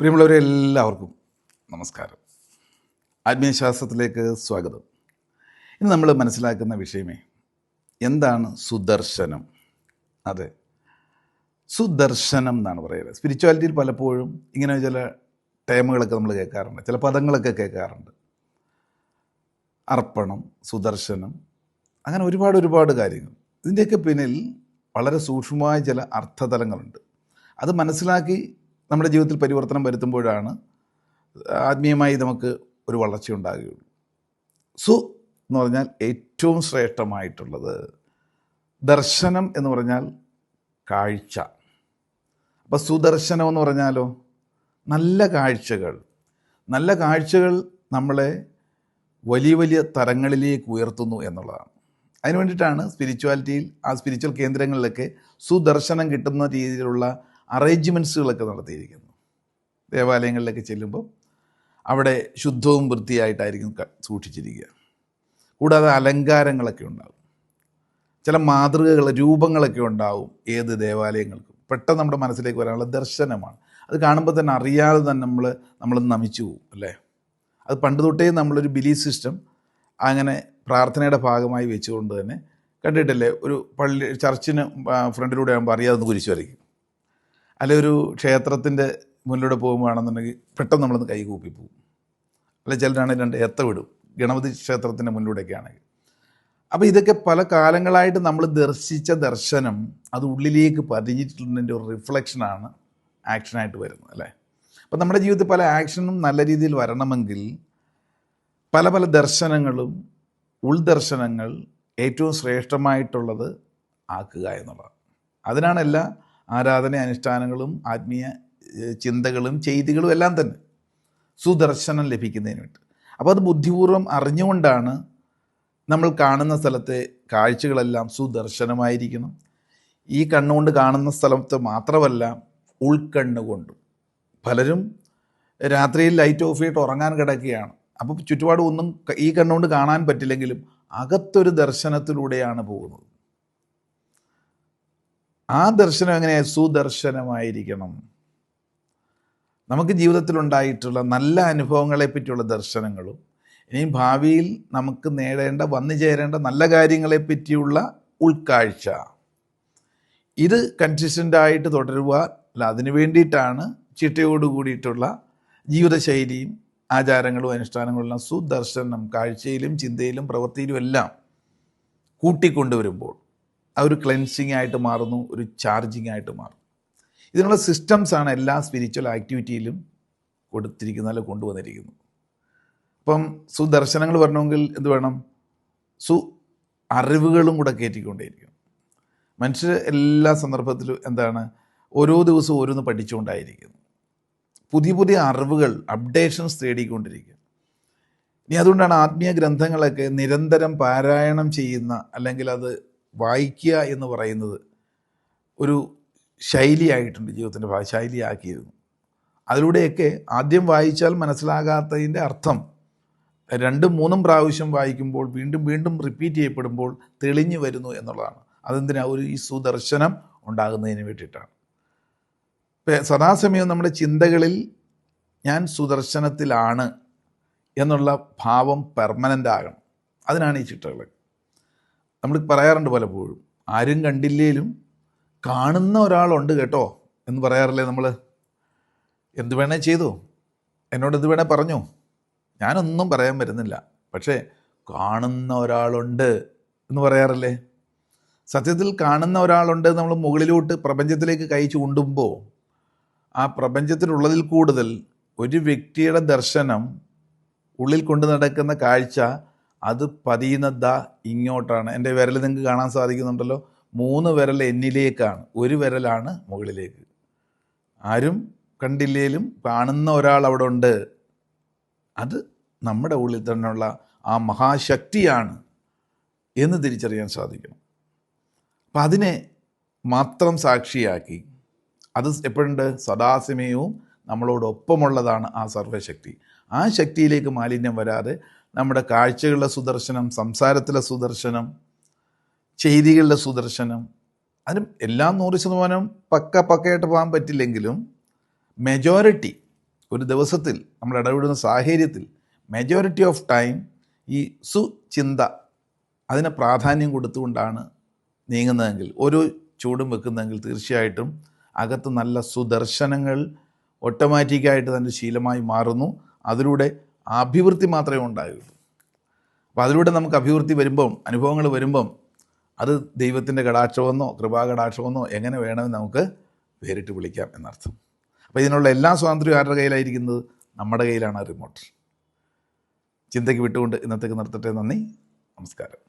പ്രിയമുള്ളവരെ എല്ലാവർക്കും നമസ്കാരം. ആത്മീയശാസ്ത്രത്തിലേക്ക് സ്വാഗതം. ഇന്ന് നമ്മൾ മനസ്സിലാക്കുന്ന വിഷയമേ എന്താണ് സുദർശനം? അതെ സുദർശനം എന്നാണ് പറയുന്നത് സ്പിരിച്വാലിറ്റിയിൽ പലപ്പോഴും ഇങ്ങനെ ചില ടേമുകളൊക്കെ നമ്മൾ കേൾക്കാറുണ്ട് ചില പദങ്ങളൊക്കെ കേൾക്കാറുണ്ട്. അർപ്പണം സുദർശനം അങ്ങനെ ഒരുപാട് ഒരുപാട് കാര്യങ്ങൾ. ഇതിന്റെയൊക്കെ പിന്നിൽ വളരെ സൂക്ഷ്മമായ ചില അർത്ഥതലങ്ങളുണ്ട്. അത് മനസ്സിലാക്കി നമ്മുടെ ജീവിതത്തിൽ പരിവർത്തനം വരുത്തുമ്പോഴാണ് ആത്മീയമായി നമുക്ക് ഒരു വളർച്ച ഉണ്ടാകുകയുള്ളൂ. സു എന്ന് പറഞ്ഞാൽ ഏറ്റവും ശ്രേഷ്ഠമായിട്ടുള്ളത് ദർശനം എന്ന് പറഞ്ഞാൽ കാഴ്ച. അപ്പോൾ സുദർശനം എന്ന് പറഞ്ഞാലോ? നല്ല കാഴ്ചകൾ. നല്ല കാഴ്ചകൾ നമ്മളെ വലിയ വലിയ തരങ്ങളിലേക്ക് ഉയർത്തുന്നു എന്നുള്ളതാണ്. അതിനു വേണ്ടിയിട്ടാണ് സ്പിരിച്വാലിറ്റിയിൽ ആ സ്പിരിച്വൽ കേന്ദ്രങ്ങളിലൊക്കെ സുദർശനം കിട്ടുന്ന രീതിയിലുള്ള അറേഞ്ച്മെന്റ്സുകളൊക്കെ നടത്തിയിരിക്കുന്നു. ദേവാലയങ്ങളിലൊക്കെ ചെല്ലുമ്പോൾ അവിടെ ശുദ്ധവും വൃത്തിയായിട്ടായിരിക്കും സൂക്ഷിച്ചിരിക്കുക. കൂടാതെ അലങ്കാരങ്ങളൊക്കെ ഉണ്ടാകും. ചില മാതൃകകൾ രൂപങ്ങളൊക്കെ ഉണ്ടാവും ഏത് ദേവാലയങ്ങൾക്കും. പെട്ടെന്ന് നമ്മുടെ മനസ്സിലേക്ക് വരാനുള്ള ദർശനമാണ്. അത് കാണുമ്പോൾ തന്നെ അറിയാതെ തന്നെ നമ്മൾ നമ്മൾ നമിച്ചു പോകും അല്ലേ? അത് പണ്ട് തൊട്ടേ നമ്മളൊരു ബിലീഫ് സിസ്റ്റം അങ്ങനെ പ്രാർത്ഥനയുടെ ഭാഗമായി വെച്ചുകൊണ്ട് തന്നെ കണ്ടിട്ടില്ലേ? ഒരു പള്ളി ചർച്ചിന് ഫ്രണ്ടിലൂടെ ആകുമ്പോൾ അറിയാതെ കുരിശ് വരയ്ക്കും. അല്ലെ ഒരു ക്ഷേത്രത്തിന്റെ മുന്നിലൂടെ പോകുമ്പോഴാണെന്നുണ്ടെങ്കിൽ പെട്ടെന്ന് നമ്മളൊന്ന് കൈ കൂപ്പി പോകും അല്ലെ ചിലരാണെങ്കിൽ രണ്ട് എത്ത വിടും. ഗണപതി ക്ഷേത്രത്തിന്റെ മുന്നിലൂടെയൊക്കെ ആണെങ്കിൽ അപ്പോൾ ഇതൊക്കെ പല കാലങ്ങളായിട്ട് നമ്മൾ ദർശിച്ച ദർശനം അത് ഉള്ളിലേക്ക് പതിഞ്ഞിട്ടുള്ളതിന്റെ ഒരു റിഫ്ലക്ഷനാണ് ആക്ഷനായിട്ട് വരുന്നത് അല്ലേ? അപ്പം നമ്മുടെ ജീവിതത്തിൽ പല ആക്ഷനും നല്ല രീതിയിൽ വരണമെങ്കിൽ പല പല ദർശനങ്ങളും ഉൾദർശനങ്ങൾ ഏറ്റവും ശ്രേഷ്ഠമായിട്ടുള്ളത് ആക്കുക എന്നുള്ളതാണ്. അതിനാണ് എല്ലാ ആരാധന അനുഷ്ഠാനങ്ങളും ആത്മീയ ചിന്തകളും ചെയ്തികളും എല്ലാം തന്നെ സുദർശനം ലഭിക്കുന്നതിന് വേണ്ടി. അപ്പോൾ അത് ബുദ്ധിപൂർവം അറിഞ്ഞുകൊണ്ടാണ് നമ്മൾ കാണുന്ന സ്ഥലത്തെ കാഴ്ചകളെല്ലാം സുദർശനമായിരിക്കണം. ഈ കണ്ണുകൊണ്ട് കാണുന്ന സ്ഥലത്ത് മാത്രമല്ല ഉൾക്കണ്ണുകൊണ്ടും പലരും രാത്രിയിൽ ലൈറ്റ് ഓഫ് ചെയ്തിട്ട് ഉറങ്ങാൻ കിടക്കുകയാണ്. അപ്പോൾ ചുറ്റുപാടും ഒന്നും ഈ കണ്ണുകൊണ്ട് കാണാൻ പറ്റില്ലെങ്കിലും അകത്തൊരു ദർശനത്തിലൂടെയാണ് പോകുന്നത്. ആ ദർശനം എങ്ങനെയാണ് സുദർശനമായിരിക്കണം. നമുക്ക് ജീവിതത്തിലുണ്ടായിട്ടുള്ള നല്ല അനുഭവങ്ങളെ പറ്റിയുള്ള ദർശനങ്ങളും ഇനി ഭാവിയിൽ നമുക്ക് നേടേണ്ട വന്നു ചേരേണ്ട നല്ല കാര്യങ്ങളെ പറ്റിയുള്ള ഉൾക്കാഴ്ച. ഇത് കൺസിസ്റ്റന്റ് ആയിട്ട് തുടരുക അല്ല അതിനു വേണ്ടിയിട്ടാണ് ചിട്ടയോട് കൂടിയിട്ടുള്ള ജീവിതശൈലിയും ആചാരങ്ങളും അനുഷ്ഠാനങ്ങളും എല്ലാം സുദർശനം കാഴ്ചയിലും ചിന്തയിലും പ്രവൃത്തിയിലും എല്ലാം കൂട്ടിക്കൊണ്ടുവരുമ്പോൾ. ആ ഒരു ക്ലെൻസിങ് ആയിട്ട് മാറുന്നു ഒരു ചാർജിങ് ആയിട്ട് മാറും ഇതിനുള്ള സിസ്റ്റംസാണ് എല്ലാ സ്പിരിച്വൽ ആക്ടിവിറ്റിയിലും കൊടുത്തിരിക്കുന്ന അല്ലെങ്കിൽ കൊണ്ടുവന്നിരിക്കുന്നത്. അപ്പം സുദർശനങ്ങൾ വരണമെങ്കിൽ എന്ത് വേണം? സു അറിവുകളും കൂടെ കയറ്റിക്കൊണ്ടേയിരിക്കും മനുഷ്യർ എല്ലാ സന്ദർഭത്തിലും എന്താണ്? ഓരോ ദിവസവും ഓരോന്ന് പഠിച്ചുകൊണ്ടായിരിക്കുന്നു. പുതിയ പുതിയ അറിവുകൾ അപ്ഡേഷൻസ് തേടിക്കൊണ്ടിരിക്കുക ഇനി അതുകൊണ്ടാണ് ആത്മീയ ഗ്രന്ഥങ്ങളൊക്കെ നിരന്തരം പാരായണം ചെയ്യുന്ന അല്ലെങ്കിൽ അത് വായിക്കുക എന്ന് പറയുന്നത് ഒരു ശൈലിയായിട്ടുണ്ട് ജീവിതത്തിന്റെ ശൈലിയാക്കിയിരുന്നു. അതിലൂടെയൊക്കെ ആദ്യം വായിച്ചാൽ മനസ്സിലാകാത്തതിന്റെ അർത്ഥം രണ്ടും മൂന്നും പ്രാവശ്യം വായിക്കുമ്പോൾ വീണ്ടും വീണ്ടും റിപ്പീറ്റ് ചെയ്യപ്പെടുമ്പോൾ തെളിഞ്ഞു വരുന്നു എന്നുള്ളതാണ്. അതെന്തിനാ? ഒരു ഈ സുദർശനം ഉണ്ടാകുന്നതിന് വേണ്ടിയിട്ടാണ്. സദാസമയം നമ്മുടെ ചിന്തകളിൽ ഞാൻ സുദർശനത്തിലാണ് എന്നുള്ള ഭാവം പെർമനന്റ് ആകണം. അതിനാണ് ഈ ചിട്ടകൾ നമ്മൾ പറയാറുണ്ട് പലപ്പോഴും ആരും കണ്ടില്ലേലും കാണുന്ന ഒരാളുണ്ട് കേട്ടോ എന്ന് പറയാറില്ലേ നമ്മൾ എന്ത് വേണേ ചെയ്തു? എന്നോട് എന്ത് വേണേ പറഞ്ഞു. ഞാനൊന്നും പറയാൻ വരുന്നില്ല. പക്ഷേ കാണുന്ന ഒരാളുണ്ട് എന്ന് പറയാറില്ലേ? സത്യത്തിൽ കാണുന്ന ഒരാളുണ്ട് നമ്മൾ മുകളിലോട്ട് പ്രപഞ്ചത്തിലേക്ക് കൈ ചൂണ്ടുമ്പോൾ ആ പ്രപഞ്ചത്തിലുള്ളതിൽ കൂടുതൽ ഒരു വ്യക്തിയുടെ ദർശനം ഉള്ളിൽ കൊണ്ടു നടക്കുന്ന കാഴ്ച അത് പതിയുന്നത് ദ ഇങ്ങോട്ടാണ്. എന്റെ വിരൽ നിങ്ങൾക്ക് കാണാൻ സാധിക്കുന്നുണ്ടല്ലോ. മൂന്ന് വിരൽ എന്നിലേക്കാണ്. ഒരു വിരലാണ് മുകളിലേക്ക്. ആരും കണ്ടില്ലേലും കാണുന്ന ഒരാൾ അവിടെ ഉണ്ട്. അത് നമ്മുടെ ഉള്ളിൽ തന്നെയുള്ള ആ മഹാശക്തിയാണ് എന്ന് തിരിച്ചറിയാൻ സാധിക്കണം. അപ്പം അതിനെ മാത്രം സാക്ഷിയാക്കി. അത് എപ്പോഴുണ്ട്? സദാസമയവും നമ്മളോടൊപ്പമുള്ളതാണ് ആ സർവശക്തി ആ ശക്തിയിലേക്ക് മാലിന്യം വരാതെ നമ്മുടെ കാഴ്ചകളുടെ സുദർശനം സംസാരത്തിലെ സുദർശനം ചെയ്തികളുടെ സുദർശനം അതിന് എല്ലാം നൂറ് ശതമാനം പക്ക പക്കയായിട്ട് പോകാൻ പറ്റില്ലെങ്കിലും മെജോറിറ്റി ഒരു ദിവസത്തിൽ നമ്മൾ ഇടപെടുന്ന സാഹചര്യത്തിൽ മെജോറിറ്റി ഓഫ് ടൈം ഈ സുചിന്ത അതിന് പ്രാധാന്യം കൊടുത്തുകൊണ്ടാണ് നീങ്ങുന്നതെങ്കിൽ ഒരു ചൂടും വെക്കുന്നതെങ്കിൽ തീർച്ചയായിട്ടും അകത്ത് നല്ല സുദർശനങ്ങൾ ഓട്ടോമാറ്റിക്കായിട്ട് തന്നെ ശീലമായി മാറുന്നു. അതിലൂടെ അഭിവൃദ്ധി മാത്രമേ ഉണ്ടാകുള്ളൂ അപ്പോൾ അതിലൂടെ നമുക്ക് അഭിവൃദ്ധി വരുമ്പം അനുഭവങ്ങൾ വരുമ്പം അത് ദൈവത്തിന്റെ കടാക്ഷമെന്നോ കൃപാകടാക്ഷമെന്നോ എങ്ങനെ വേണമെന്ന് നമുക്ക് വേറിട്ട് വിളിക്കാം എന്നർത്ഥം. അപ്പോൾ ഇതിനുള്ള എല്ലാ സ്വാതന്ത്ര്യവും ആരുടെ കയ്യിലായിരിക്കുന്നത്? നമ്മുടെ കയ്യിലാണ് റിമോട്ട്. ചിന്തയ്ക്ക് വിട്ടുകൊണ്ട് ഇന്നത്തേക്ക് നിർത്തട്ടെ. നന്ദി. നമസ്കാരം.